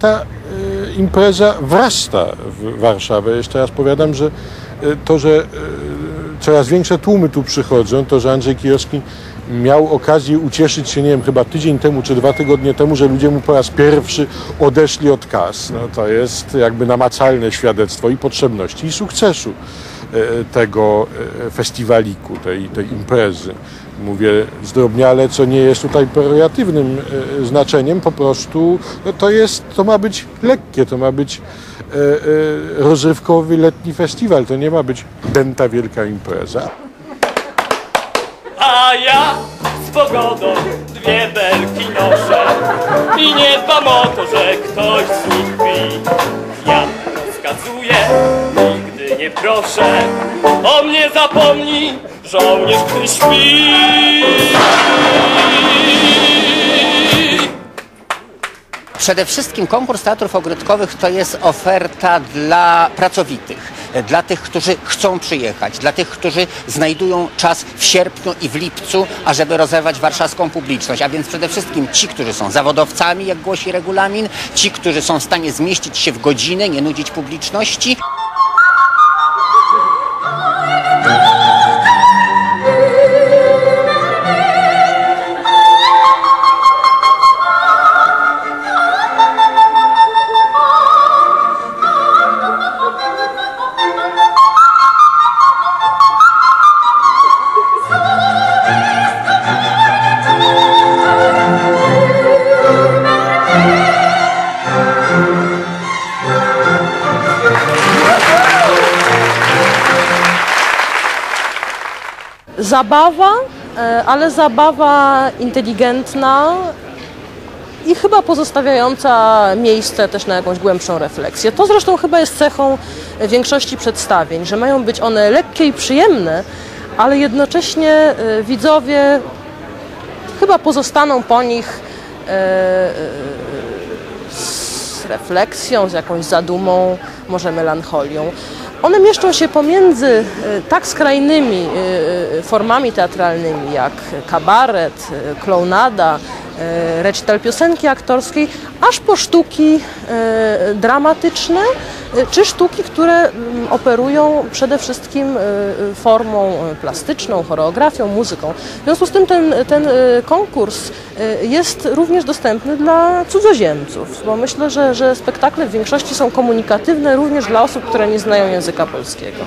ta y, impreza wrasta w Warszawę. Jeszcze raz powiadam, że y, to, że y, coraz większe tłumy tu przychodzą, to, że Andrzej Kijowski miał okazję ucieszyć się, nie wiem, chyba tydzień temu czy dwa tygodnie temu, że ludzie mu po raz pierwszy odeszli od kas. No, to jest jakby namacalne świadectwo i potrzebności i sukcesu tego e, festiwaliku, tej, tej imprezy. Mówię zdrobniale, co nie jest tutaj pejoratywnym e, znaczeniem, po prostu no, to jest, to ma być lekkie, to ma być e, e, rozrywkowy letni festiwal, to nie ma być dęta wielka impreza. A ja z pogodą dwie belki noszę I nie dbam o to, że ktoś z nich pi Ja nie proszę O mnie zapomnij, żołnierz, gdy śpi Przede wszystkim konkurs teatrów ogródkowych to jest oferta dla pracowitych, dla tych, którzy chcą przyjechać, dla tych, którzy znajdują czas w sierpniu i w lipcu, ażeby rozerwać warszawską publiczność. A więc przede wszystkim ci, którzy są zawodowcami, jak głosi regulamin, ci, którzy są w stanie zmieścić się w godzinę, nie nudzić publiczności. Zabawa, e, ale zabawa inteligentna i chyba pozostawiająca miejsce też na jakąś głębszą refleksję. To zresztą chyba jest cechą większości przedstawień, że mają być one lekkie i przyjemne, ale jednocześnie e, widzowie chyba pozostaną po nich e, z refleksją, z jakąś zadumą, może melancholią. One mieszczą się pomiędzy e, tak skrajnymi e, e, formami teatralnymi jak kabaret, klounada, recital piosenki aktorskiej, aż po sztuki e, dramatyczne, e, czy sztuki, które mm, operują przede wszystkim e, e, formą e, plastyczną, choreografią, muzyką. W związku z tym ten, ten e, konkurs e, jest również dostępny dla cudzoziemców, bo myślę, że, że spektakle w większości są komunikatywne również dla osób, które nie znają języka polskiego.